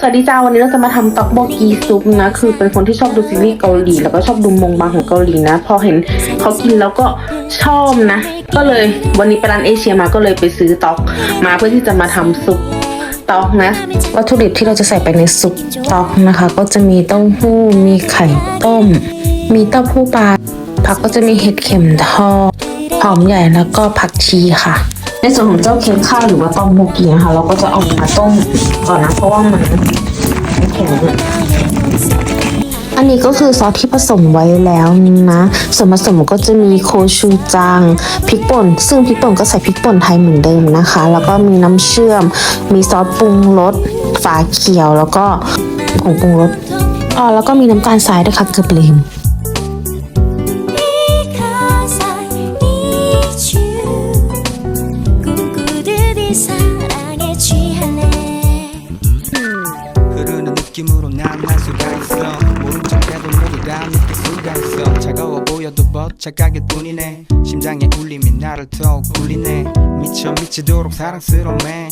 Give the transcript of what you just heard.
สวัสดีจ้าวันนี้เราจะมาทำต็อกโบกีซุปนะคือเป็นคนที่ชอบดูซีรีส์เกาหลีแล้วก็ชอบดูมงบางของเกาหลีนะ พอเห็นเขากินแล้วก็ชอบนะ ก็เลยวันนี้ไปร้านเอเชียมาก็เลยไปซื้อต็อกมาเพื่อที่จะมาทำซุปต็อกนะวัตถุดิบที่เราจะใส่ไปในซุปต็อกนะคะ ก็จะมีเต้าหู้มีไข่ต้ม มีเต้าหู้ปลาผักก็จะมีเห็ดเข็มทอดหอมใหญ่แล้วก็ผักชีค่ะ ในส่วนของเจ้าเค้กข้าวหรือว่าต้มโมกีนะคะเราก็จะเอามาต้มก่อนนะเพราะว่ามันแข็งอันนี้ก็คือซอสที่ผสมไว้แล้วนะส่วนผสมก็จะมีโคชูจังพริกป่น ซึ่งพริกป่นก็ใส่พริกป่นไทยเหมือนเดิมนะคะ แล้วก็มีน้ำเชื่อม มีซอสปรุงรสฝาเขียวแล้วก็ผงปรุงรสอ๋อแล้วก็มีน้ำตาลทรายด้วยค่ะเกือบลืม 사랑에 취할래 흐르는 느낌으로 난날 수가 있어. 모른 척해도 모두 다 느낄 수가 있어. 차가워 보여도 버착하길 뿐이네. 심장의 울림이 나를 더욱 울리네. 미쳐 미치도록 사랑스러움에